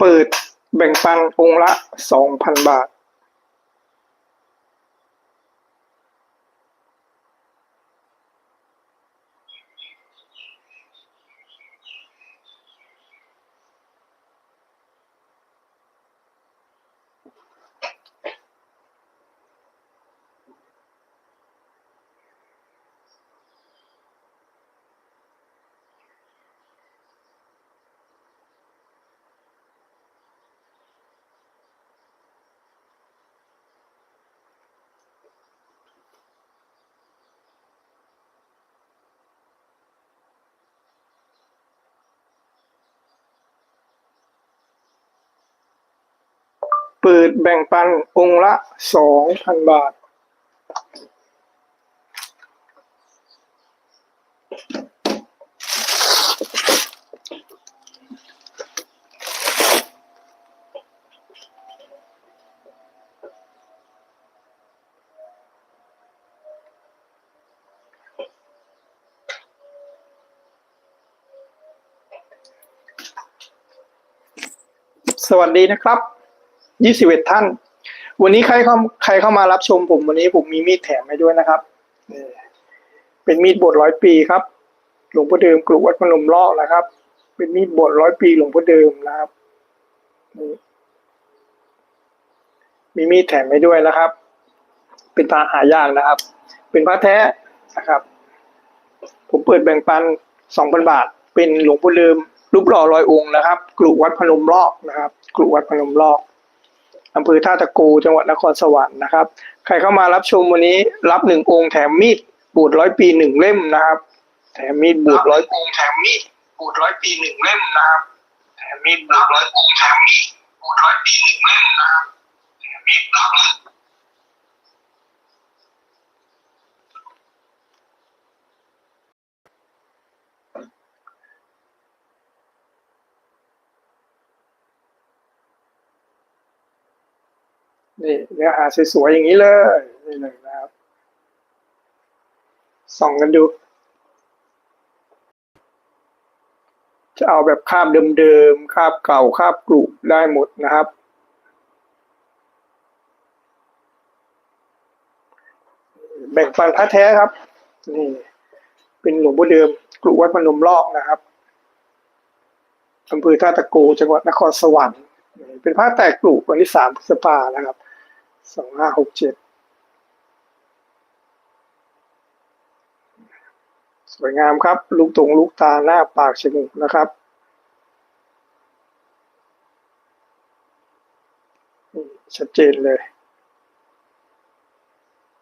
เปิดแบ่งปันองค์ละสองพันบาท ปิดแบ่งปันองค์ละสองพันบาท สวัสดีนะครับ ยี่สิบเอ็ดท่าน วันนี้ใครเข้าใครเข้ามารับชมผมวันนี้ผมมีมีดแถมให้ด้วยนะครับเป็นมีดบดร้อยปีครับหลวงพ่อเดิมกรุวัดพนมลอกนะครับ เป็นมีดบดร้อยปีหลวงพ่อเดิมนะครับมีมีดแถมให้ด้วยนะครับ เป็นพระหายากนะครับ เป็นพระแท้นะครับ ผมเปิดแบ่งปันสองพันบาท เป็นหลวงพ่อเดิมรูปหล่อร้อยองค์นะครับกรุวัดพนมลอกนะครับกรุวัดพนมลอก อำเภอท่าตะกูจังหวัดนครสวรรค์นะครับ ใครเข้ามารับชมวันนี้รับหนึ่งองค์แถมมีดบูดร้อยปีหนึ่งเล่มนะครับ แถมมีดบูดร้อยองค์แถมมีดบูดร้อยปีหนึ่งเล่มนะครับแถมมีดบูดร้อยองค์แถมมีดบูดร้อยปีหนึ่งเล่มนะครับแถมมีดบูดร้อย นี่เนื้อหาสวยๆอย่างนี้เลยนี่เลยนะครับส่องกันดู จะเอาแบบคาบเดิมๆคาบเก่าคาบกรุได้หมดนะครับ แบ่งปันพระแท้ครับ นี่ เป็นหลวงพ่อเดิมกรุวัดพนมลอกนะครับอำเภอท่าตะโกจังหวัดนครสวรรค์เป็นพระแตกกรุวันที่สามพฤษภานะครับ สองห้าหกเจ็ดสวยงามครับ ลูกตรงลูกตาหน้าปากจมูกนะครับชัดเจนเลย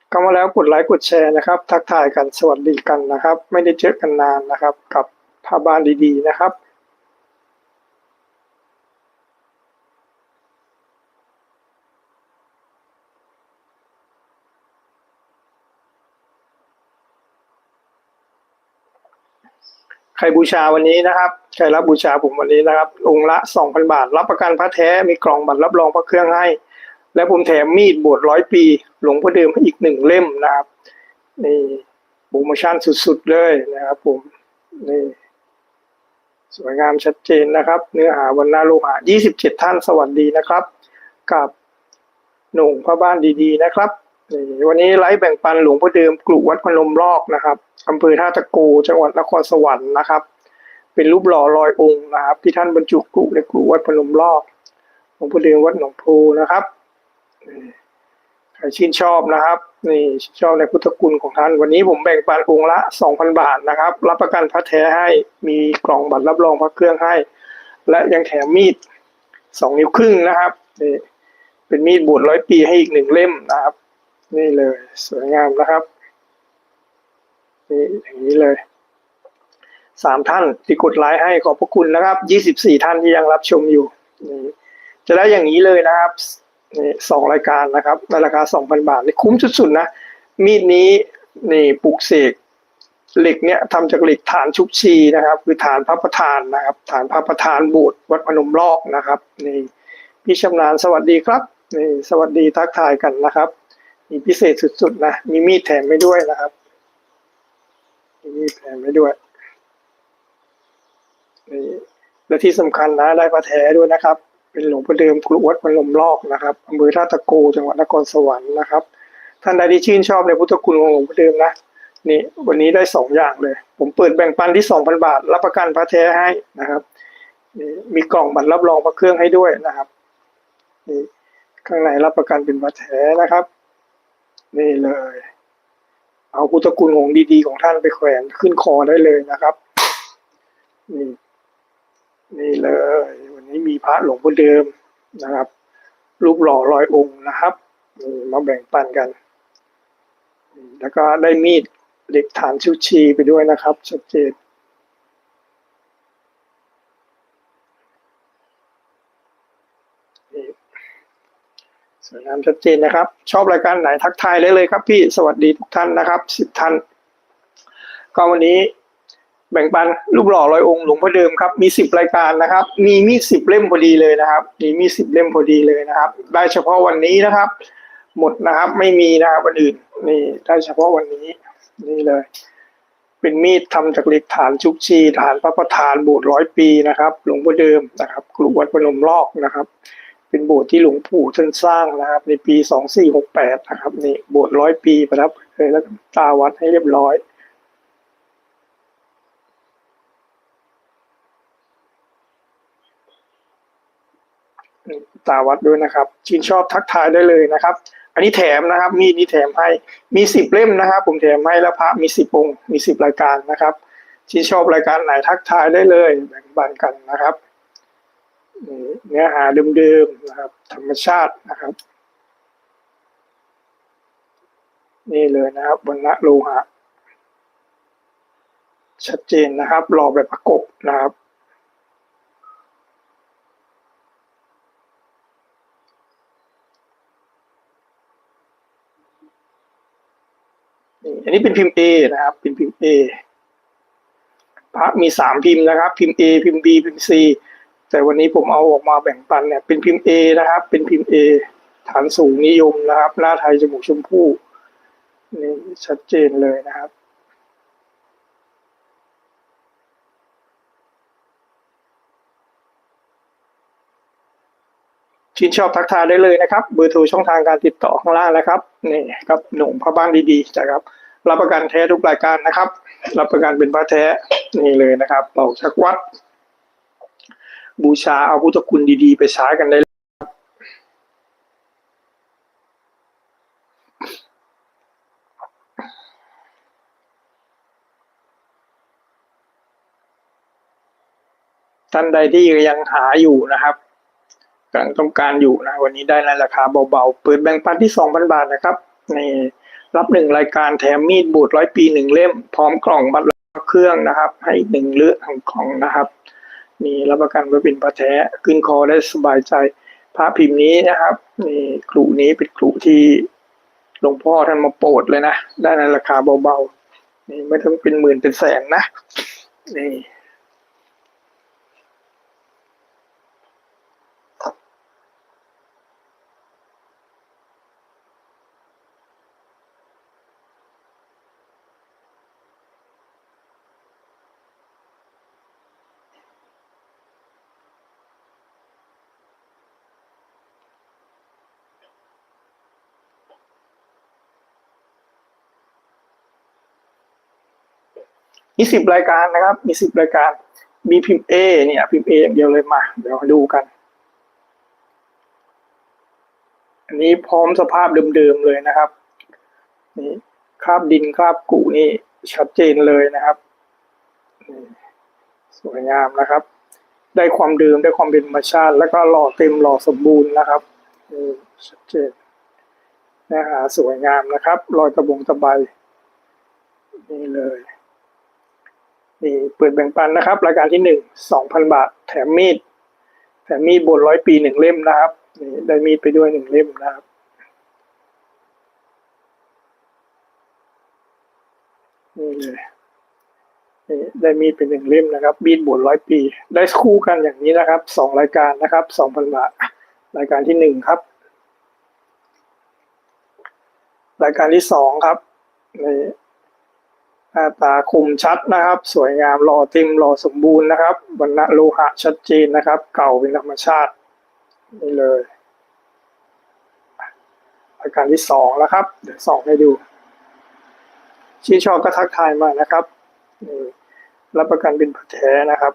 เข้ามาแล้วกดไลค์กดแชร์นะครับ ทักทายกันสวัสดีกันนะครับ ไม่ได้เจอกันนานนะครับ กับพาบ้านดีๆนะครับ ใครบูชาวันนี้นะครับใครรับบูชาผมวันนี้นะครับองค์ละสองพันบาท รับประกันพระแท้มีกล่องบัตรรับรองพระเครื่องให้ และผมแถมมีดบวชร้อยปี หลวงพ่อเดิมอีกหนึ่งเล่มนะครับนี่โปรโมชั่นสุดๆเลยนะครับ ผมนี่สวยงามชัดเจนนะครับ เนื้อหาวันนาโลหะยี่สิบเจ็ดท่านสวัสดีนะครับ กับหนุ่งพระบ้านดีๆนะครับ วันนี้ไลฟ์แบ่งปันหลวงพ่อเดิมกรุวัดพนมลอกนะครับอำเภอท่าตะโกจังหวัดนครสวรรค์นะครับ เป็นรูปหล่อลอยองค์นะครับ ที่ท่านบรรจุกรุในกรุวัดพนมลอกหลวงพ่อเดิมวัดหนองโพนะครับใครชื่นชอบนะครับนี่ชื่นชอบในพุทธคุณของท่าน วันนี้ผมแบ่งปันองค์ละสองพันบาทนะครับ รับประกันพระแท้ให้มีกล่องบัตรรับรองพระเครื่องให้ และยังแถมมีดสองนิ้วครึ่งนะครับนี่เป็นมีดบวชร้อยปีให้อีกหนึ่งเล่มนะครับ นี่เลยสวยงามนะครับนี่อย่างนี้เลยสามท่านที่กดไลค์ให้ขอบพระคุณนะครับยี่สิบสี่ท่านที่ยังรับชมอยู่นี่จะได้อย่างนี้เลยนะครับนี่สองรายการนะครับในราคาสองพันบาทนี่คุ้มสุดๆนะ มีดนี้นี่ปลูกเสกเหล็กเนี่ยทำจากเหล็กฐานชุบชีนะครับ คือฐานพระประธานนะครับ ฐานพระประธานโบสถ์วัดพนมลอกนะครับนี่พี่ชำนาญสวัสดีครับนี่สวัสดีทักทายกันนะครับ มีพิเศษสุดๆนะ มีมีดแถมไม่ด้วยนะครับ มีมีดแถมไม่ด้วยนี่และที่สำคัญนะได้พระแท้ด้วยนะครับ เป็นหลวงพ่อเดิมกรุวัดพนลมลอกนะครับอำเภอท่าตะโกจังหวัดนครสวรรค์นะครับ ท่านใดที่ชื่นชอบในพุทธคุณของหลวงพ่อเดิมนะนี่วันนี้ได้สองอย่างเลย ผมเปิดแบ่งปันที่สองพันบาท รับประกันพระแท้ให้นะครับนี่มีกล่องบัตรรับรองพระเครื่องให้ด้วยนะครับนี่ข้างในรับประกันเป็นพระแท้นะครับ นี่เลย เอาพุทธคุณของดีๆของท่านไปแขวนขึ้นคอได้เลยนะครับ นี่นี่เลย วันนี้มีพระหลวงพ่อเดิมนะครับ รูปหล่อร้อยองค์นะครับมาแบ่งปันกัน แล้วก็ได้มีดเหล็กฐานชิชีไปด้วยนะครับชัดเจนสวยงามชัดเจนนะครับ ชอบรายการไหนทักทายได้เลยครับ พี่สวัสดีทุกท่านนะครับสิบท่าน ก็วันนี้แบ่งปันรูปหล่อร้อยองค์หลวงพ่อเดิมครับ มีสิบรายการนะครับ มีมีสิบเล่มพอดีเลยนะครับ มีมีสิบเล่มพอดีเลยนะครับ ได้เฉพาะวันนี้นะครับ หมดนะครับไม่มีนะครับวันอื่นนี่ได้เฉพาะวันนี้ นี่เลย เป็นมีดทำจากเหล็กฐานชุกชีฐานพระประธานบสถ์ร้อยปีนะครับ หลวงพ่อเดิมนะครับกรุวัดพนมลอกนะครับ เป็นโบสถ์ที่หลวงปู่ท่านสร้างนะครับ ในปีสองสี่หกแปดนะครับนี่โบสถ์ร้อยปีประทับเคยแล้วตาวัดให้เรียบร้อยตาวัดด้วยนะครับชื่นชอบทักทายได้เลยนะครับ อันนี้แถมนะครับ มีนี้แถมให้มีสิบเล่มนะครับ ผมแถมให้แล้วพระมีสิบองค์มีสิบรายการนะครับชื่นชอบรายการไหนทักทายได้เลยแบ่งปันกันนะครับ เนื้อหาเดิมๆนะครับ ธรรมชาตินะครับ นี่เลยนะครับวันละโลหะ ชัดเจนนะครับรอแบบประกบนะครับนี่อันนี้เป็นพิมพ์ A นะครับ เป็นพิมพ์ A พระมีสามพิมพ์นะครับ พิมพ์ A พิมพ์ B พิมพ์ C แต่วันนี้ผมเอาออกมาแบ่งปันเนี่ยเป็นพิมพ์ A นะครับ เป็นพิมพ์ A ฐานสูงนิยมนะครับ หน้าไทยจมูกชมพู่นี่ชัดเจนเลยนะครับ ชื่นชอบทักทายได้เลยนะครับ เบอร์โทรช่องทางการติดต่อข้างล่างนะครับนี่ครับหนุ่มพระบ้านดีๆนะครับ รับประกันแท้ทุกรายการนะครับ รับประกันเป็นพระแท้นี่เลยนะครับเราชักวัด บูชาเอาพุทธคุณดีๆ ไปใช้กันได้เลยครับท่านใดที่ยังหาอยู่นะครับกำลังต้องการอยู่นะ วันนี้ได้ในราคาเบาๆ เปิดแบ่งปันที่สองพันบาทนะครับนี่รับหนึ่งรายการแถมมีดบูดร้อยปีหนึ่งเล่ม พร้อมกล่องบัตรเครื่องนะครับ ให้หนึ่งเลือกของกล่องนะครับ นี่รับประกันว่าเป็นพระแท้ขึ้นคอได้สบายใจ พระพิมพ์นี้นะครับนี่ครูนี้เป็นครูที่หลวงพ่อท่านมาโปรดเลยนะ ได้ในราคาเบาๆนี่ไม่ต้องเป็นหมื่นเป็นแสนนะนี่ มีสิบรายการนะครับ มีสิบรายการ มีพิมพ์ A เนี่ย พิมพ์ A อย่างเดียวเลยมา เดี๋ยวมาดูกัน อันนี้พร้อมสภาพเดิมๆเลยนะครับ นี่คราบดินคราบกุนี่ชัดเจนเลยนะครับ สวยงามนะครับ ได้ความเดิมได้ความเป็นธรรมชาติ แล้วก็หล่อเต็มหล่อสมบูรณ์นะครับชัดเจนนื้อหาสวยงามนะครับ รอยกระบงตะไบนี่เลย นี่เปิดแบ่งปันนะครับ รายการที่หนึ่งสองพันบาท แถมมีด แถมมีดบนร้อยปีหนึ่งเล่มนะครับนี่ได้มีดไปด้วยหนึ่งเล่มนะครับนี่เลยนี่ได้มีดเป็นหนึ่งเล่มนะครับมีดบนร้อยปี ได้คู่กันอย่างนี้นะครับสองรายการนะครับสองพันบาท รายการที่หนึ่งครับ รายการที่สองครับนี่ น้าตาคมชัดนะครับ สวยงามหล่อเต็มหล่อสมบูรณ์นะครับวรรณะโลหะชัดเจนนะครับ เก่าเป็นธรรมชาตินี่เลยอาการที่สองแล้วครับ เดี๋ยวสองให้ดูชี้ชอบก็ทักทายมานะครับรับประกันเป็นแท้นะครับ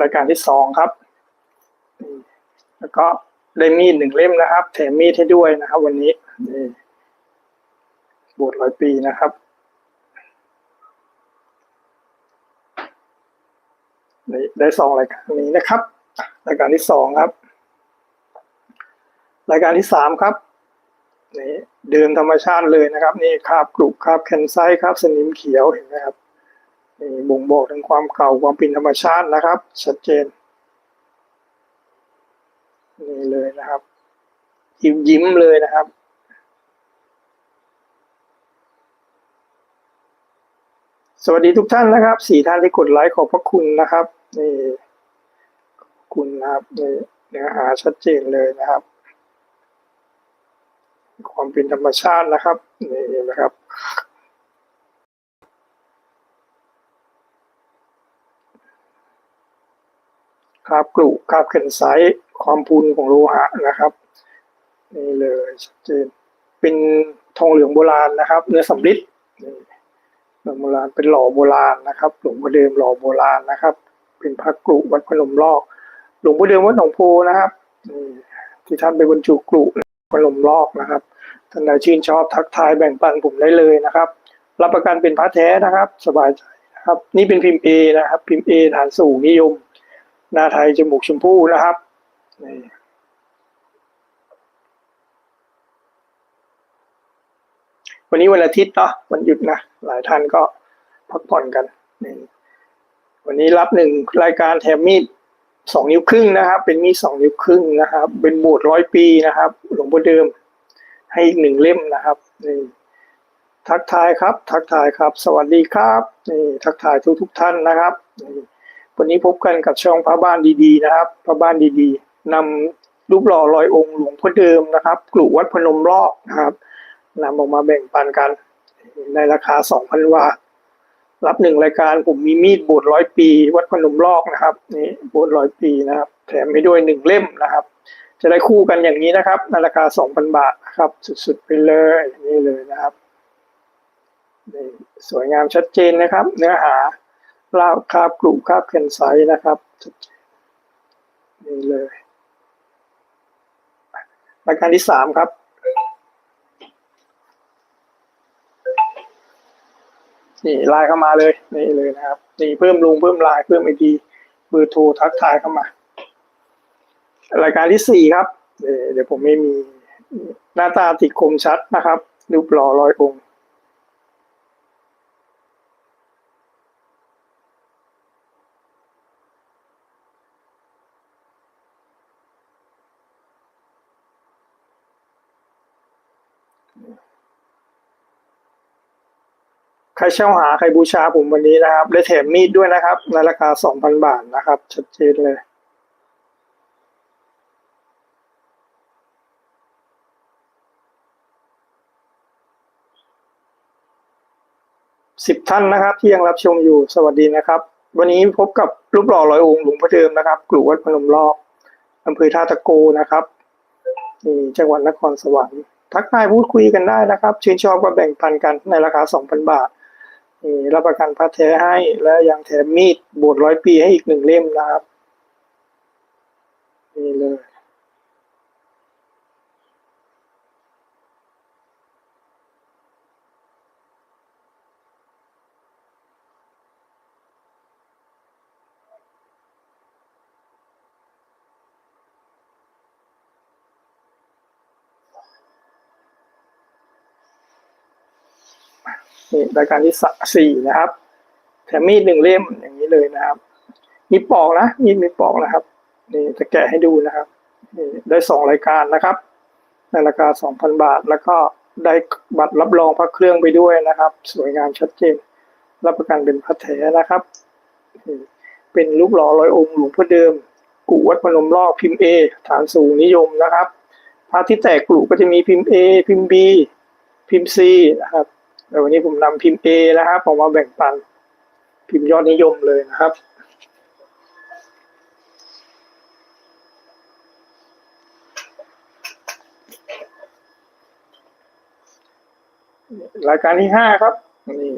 รายการที่สองครับ แล้วก็ได้มีดหนึ่งเล่มนะครับ แถมมีดให้ด้วยนะครับ วันนี้นี่บวชร้อยปีนะครับนี่ได้สองรายการนี้นะครับ รายการที่สองครับ รายการที่สามครับนี่เดิมธรรมชาติเลยนะครับ นี่คราบกรุคราบแคนไซครับ สนิมเขียวเห็นไหมครับ บ่งบอกถึงความเก่าความเป็นธรรมชาตินะครับ ชัดเจนนี่เลยนะครับ ยิ้มยิ้มเลยนะครับสวัสดีทุกท่านนะครับสี่ท่านที่กดไลค์ขอบพระคุณนะครับนี่ขอบคุณนะครับนี่เนื้อหาชัดเจนเลยนะครับ ความเป็นธรรมชาตินะครับนี่นะครับ คราบกรุคราบเข็นไซต์ความพูนของโลหะนะครับนี่เลยชัดเจนเป็นทองเหลืองโบราณนะครับ เนื้อสำริดนี่เนื้อโบราณเป็นหล่อโบราณนะครับ หลวงพ่อเดิมหล่อโบราณนะครับ เป็นพระกรุวัดพนมลอก หลวงพ่อเดิมวัดหนองโพนะครับนี่ที่ท่านไปบรรจุกรุพนมลอกนะครับท่านใดชื่นชอบทักทายแบ่งปันผมได้เลยนะครับ รับประกันเป็นพระแท้นะครับ สบายใจนะครับ นี่เป็นพิมพ์ A นะครับ พิมพ์ A ฐานสูงนิยม หน้าไทยจมูกชมพู่นะครับนี่วันนี้วันอาทิตย์เนาะวันหยุดนะ หลายท่านก็พักผ่อนกันนี่วันนี้รับหนึ่งรายการแถมมีดสองนิ้วครึ่งนะครับ เป็นมีดสองนิ้วครึ่งนะครับ เป็นโบสถ์ร้อยปีนะครับ หลวงพ่อเดิม ให้อีกหนึ่งเล่มนะครับนี่ทักทายครับ ทักทายครับ สวัสดีครับนี่ทักทายทุกทุกท่านนะครับนี่ วันนี้พบกันกับช่องพระบ้านดีๆนะครับ พระบ้านดีๆนำรูปหล่อลอยองค์หลวงพ่อเดิมนะครับกลุ่วัดพนมรอกนะครับนำออกมาแบ่งปันกัน ในราคา 2,000บาทรับหนึ่งรายการผมมีมีดโบสถ์ร้อยปี วัดพนมรอกนะครับนี่โบสถ์ร้อยปีนะครับ แถมให้ด้วยหนึ่งเล่มนะครับ จะได้คู่กันอย่างนี้นะครับในราคา 2,000 บาทนะครับ สุดๆไปเลยนี่เลยนะครับนี่สวยงามชัดเจนนะครับ เนื้อหา ลาวคาบกลุ่มคาบเคนไซส์นะครับนี่เลยรายการที่สามครับ นี่ไลน์เข้ามาเลย นี่เลยนะครับ นี่เพิ่มลุงเพิ่มไลน์เพิ่มไอดีเบอร์โทรทักทายเข้ามา รายการที่สี่ครับ เดี๋ยวผมไม่มีหน้าตาติดคมชัดนะครับรูปหล่อรอยองค์ ครเช่าหาใครบูชาผมวันนี้นะครับได้แถมมีดด้วยนะครับ ในราคา2,000บาทนะครับ ชัดเจนเลยสิบท่านนะครับ ที่ยังรับชมอยู่สวัสดีนะครับ วันนี้พบกับรูปหล่อร้อยองค์หลวงพ่อเดิมนะครับกลุ่วัดพนมรอบอำเภอท่าตะโกนะครับจังหวัดนครสวรรค์ทักทายพูดคุยกันได้นะครับ ชื่นชอบก็แบ่งปันกันในราคา 2,000 บาท รับประกันพระแท้ให้ และยังแถมมีดโบวชร้อยปีให้อีกหนึ่งเล่มนะครับนี่เลย นี่รายการที่สี่นะครับแถมมีดหนึ่งเล่มอย่างนี้เลยนะครับ มีปอกนะมีดมีปอกนะครับนี่จะแกะให้ดูนะครับนี่ได้สองรายการนะครับ ในราคาสองพันบาท แล้วก็ได้บัตรรับรองพระเครื่องไปด้วยนะครับ สวยงามชัดเจน รับประกันเป็นพระแท้นะครับ เป็นรูปหล่อร้อยองค์หลวงพ่อเดิมกุวัดพนมรอบพิมพ์เอฐานสูงนิยมนะครับพระที่แตกกลุก็จะมีพิมพ์ A พิมพ์ B พิมพ์ C นะครับ แต่วันนี้ผมนำพิมพ์ A นะครับออกมาแบ่งปันพิมพ์ยอดนิยมเลยนะครับ รายการที่ห้าครับนี่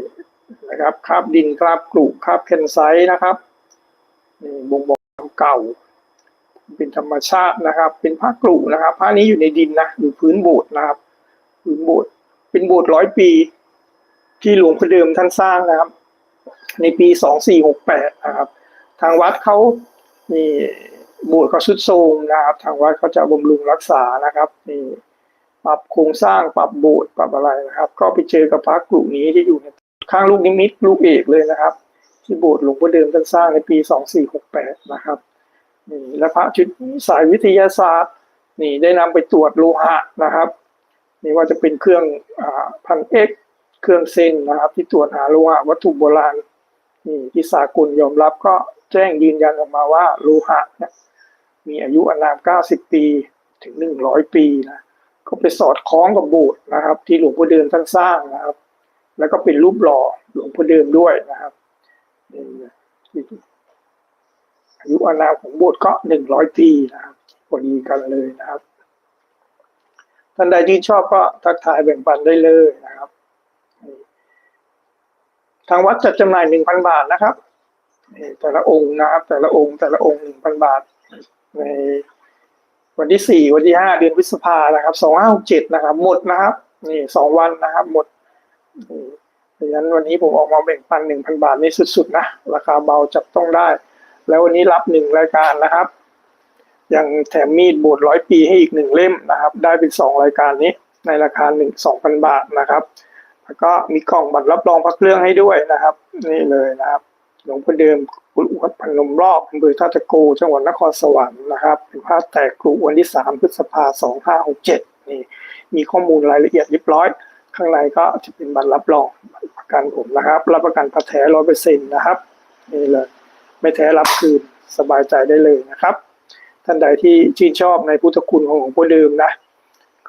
นะครับคราบดินคราบกรุคราบเพนไซนะครับนี่บ่งบอกความเก่า เป็นธรรมชาตินะครับ เป็นผ้ากรุนะครับผ้านี้อยู่ในดินนะอยู่พื้นโบสถ์นะครับ พื้นโบสถ์เป็นโบสถ์ร้อยปี ที่หลวงพ่อเดิมท่านสร้างนะครับ ในปีสองสี่หกแปดนะครับ ทางวัดเขานี่บสถ์เขาสุดโทมนะครับ ทางวัดเขาจะบำรุงรักษานะครับนี่ปรับโครงสร้างปรับโบสถ์ปรับอะไรนะครับ ก็ไปเจอกับพระกลุ่มนี้ที่อยู่ในข้างลูกนิมิตลูกเอกเลยนะครับ ที่โบสถ์หลวงพ่อเดิมท่านสร้างในปีสองสี่หกแปดนะครับนี่และพระชุดสายวิทยาศาสตร์ นี่ได้นำไปตรวจโลหะนะครับ นี่ว่าจะเป็นเครื่องอพันเอก เครื่องเซนนะครับ ที่ตรวจหาโลหะวัตถุโบราณนี่ที่สากลยอมรับก็แจ้งยืนยันออกมาว่าโลหะเนี่ยมีอายุอานาม 90 ปีถึง 100 ปีนะก็ไปสอดคล้องกับโบสถ์นะครับ ที่หลวงพ่อเดิมท่านสร้างนะครับ แล้วก็เป็นรูปหล่อหลวงพ่อเดิมด้วยนะครับอายุอานามของโบสถ์ก็ 100 ปีนะครับพอดีกันเลยนะครับท่านใดที่ชอบก็ทักทายแบ่งปันได้เลยนะครับ ทางวัดจัดจำหน่ายหนึ่งพันบาทนะครับนี่แต่ละองค์นะครับ แต่ละองค์แต่ละองค์หนึ่งพันบาท ในวันที่สี่วันที่ห้าเดือนพฤษภานะครับสองห้าหกเจ็ดนะครับ หมดนะครับ นี่สองวันนะครับ หมดดังนั้นวันนี้ผมออกมาแบ่งปันหนึ่งพันบาทนี่สุดๆนะราคาเบาจับต้องได้ แล้ววันนี้รับหนึ่งรายการนะครับยังแถมมีดโบดร้อยปีให้อีกหนึ่งเล่มนะครับ ได้เป็นสองรายการนี้ในราคาหนึ่งสองพันบาทนะครับ แล้วก็มีกล่องบัตรรับรองพระเครื่องให้ด้วยนะครับ นี่เลยนะครับ หลวงพ่อเดิมกุลวัดพนมรอบอำเภอท่าตะโกจังหวัดนครสวรรค์นะครับ เป็นภาพแตกกรุวันที่สามพฤษภาสองห้าหกเจ็ดนี่มีข้อมูลรายละเอียดเรียบร้อย ข้างในก็จะเป็นบัตรรับรองประกันผมนะครับ รับประกันพระแท้ร้อยเปอร์เซ็นต์นะครับนี่เลยไม่แท้รับคืนสบายใจได้เลยนะครับ ท่านใดที่ชื่นชอบในพุทธคุณของหลวงพ่อเดิมนะ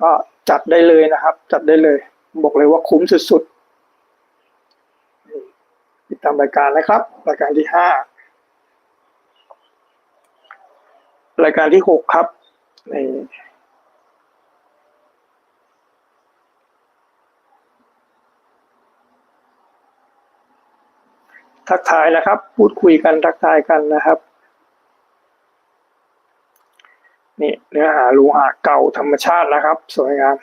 ก็จัดได้เลยนะครับ จัดได้เลย บอกเลยว่าคุ้มสุดๆ ติดตามรายการนะครับ รายการที่ห้ารายการที่หกครับนี่ทักทายนะครับ พูดคุยกันทักทายกันนะครับ นี่เนื้อหาลูหะเก่าธรรมชาตินะครับ สวยงาม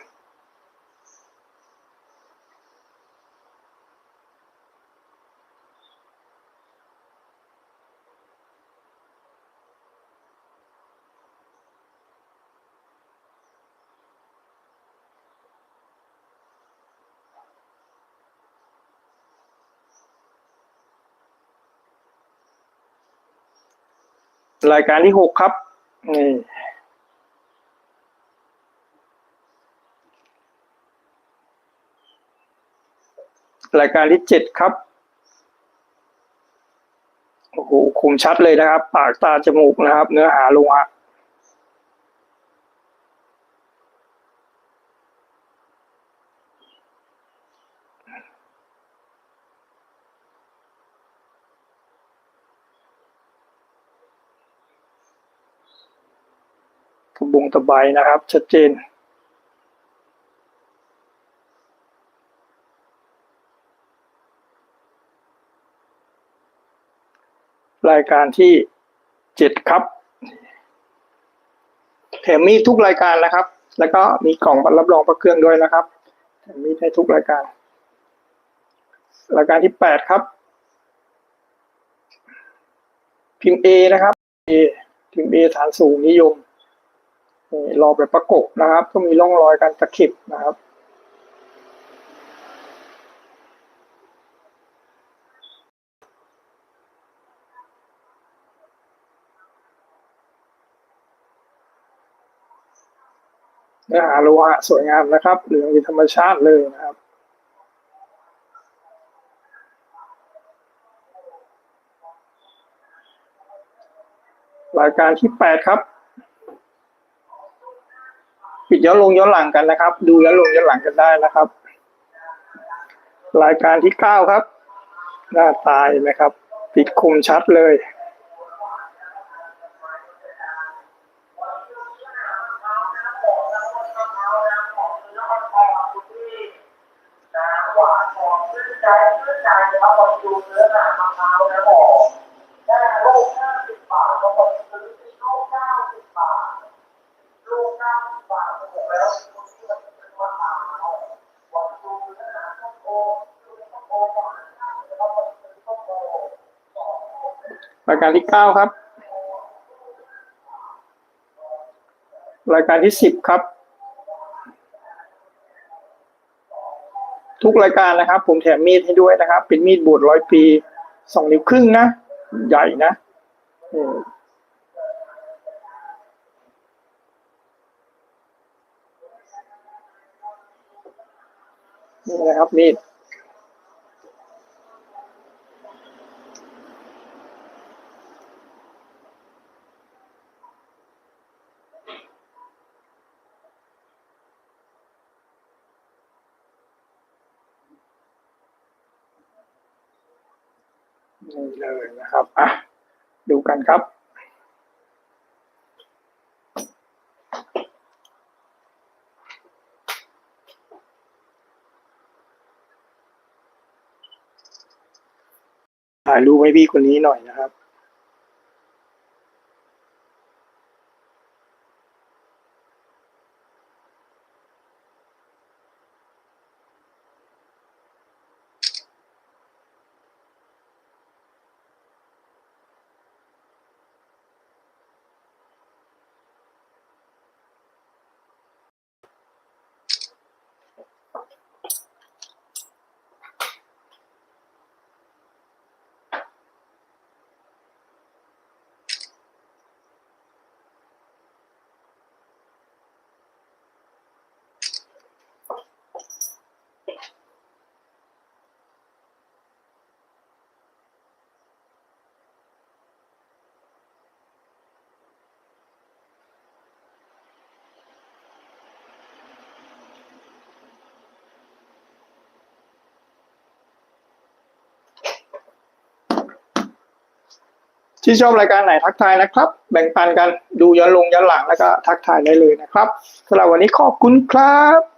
รายการที่หกครับ นี่รายการที่เจ็ดครับ โอ้โหคมชัดเลยนะครับ ปากตาจมูกนะครับ เนื้อหาลงอะ บงตะไบนะครับ ชัดเจน รายการที่เจ็ดครับแถมมีทุกรายการนะครับ แล้วก็มีกล่องบัตรรับรองพระเครื่องด้วยนะครับแถมมีให้ทุกรายการ รายการที่แปดครับ พิมพ์ A นะครับ A พิมพ์ A ฐานสูงนิยม รอแบบประกบนะครับ ก็มีร่องรอยการตะขิบนะครับเนื้อหาโลหะสวยงามนะครับเหลืองธรรมชาติเลยนะครับรายการที่ 8 ครับ ย้อนลงย้อนหลังกันนะครับ ดูย้อนลงย้อนหลังกันได้นะครับ รายการที่เก้าครับ หน้าตายนะครับ ปิดคมชัดเลย หวานหอมชื่นใจชื่นใจเอาคนดูเนื้อหนามะพร้าวนะบอกได้ลูกห้าสิบบาทก็บอกซื้อที่ลูกเก้าสิบบาทลูกเก้าสิบบาทก็บอกแล้วลูกที่มันเป็นมะพร้าววันดูเนื้อหนาข้าวโพดดูข้าวโพดก่อนแล้วก็ซื้อข้าวโพด รายการที่เก้าครับ รายการที่สิบครับ ทุกรายการนะครับ ผมแถมมีดให้ด้วยนะครับ เป็นมีดบวชร้อยปีสองนิ้วครึ่งนะ ใหญ่นะนี่นะครับมีด นี่เลยนะครับอะดูกันครับ ถ่ายรูปไว้พี่คนนี้หน่อยนะครับ ที่ชอบรายการไหนทักทายนะครับ แบ่งปันกันดูย้อนลงย้อนหลังแล้วก็ทักทายได้เลยนะครับสำหรับวันนี้ขอบคุณครับ